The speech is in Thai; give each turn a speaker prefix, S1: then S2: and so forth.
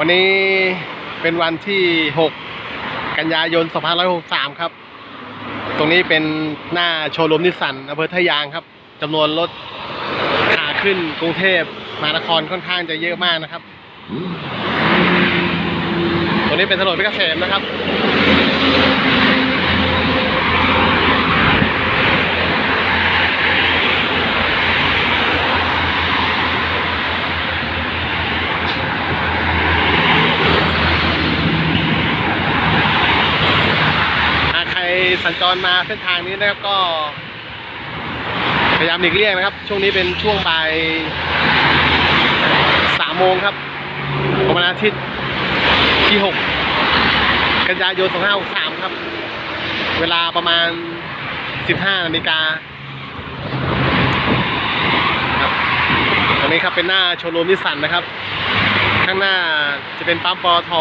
S1: วันนี้เป็นวันที่ 6 กันยายน 2563 ครับ ตรงนี้เป็นหน้าโชว์รูมนิสสันอำเภอทะยางครับจำนวนรถขาขึ้นกรุงเทพมหานครค่อนข้างจะเยอะมากนะครับ ตรงนี้เป็นถนนเพชรเกษมนะครับ หากใคร สัญจรมาเส้นทางนี้นะครับก็ พยายามหลีกเลี่ยงนะครับ ช่วงนี้เป็นช่วงบ่ายสามโมงครับของวันอาทิตย์ที่หกกันยายนสองห้าหกสามครับ เวลาประมาณสิบห้านาฬิกาครับตรงนี้ครับเป็นหน้าโชว์รูมนิสสันนะครับ ข้างหน้าจะเป็นปั๊มปอท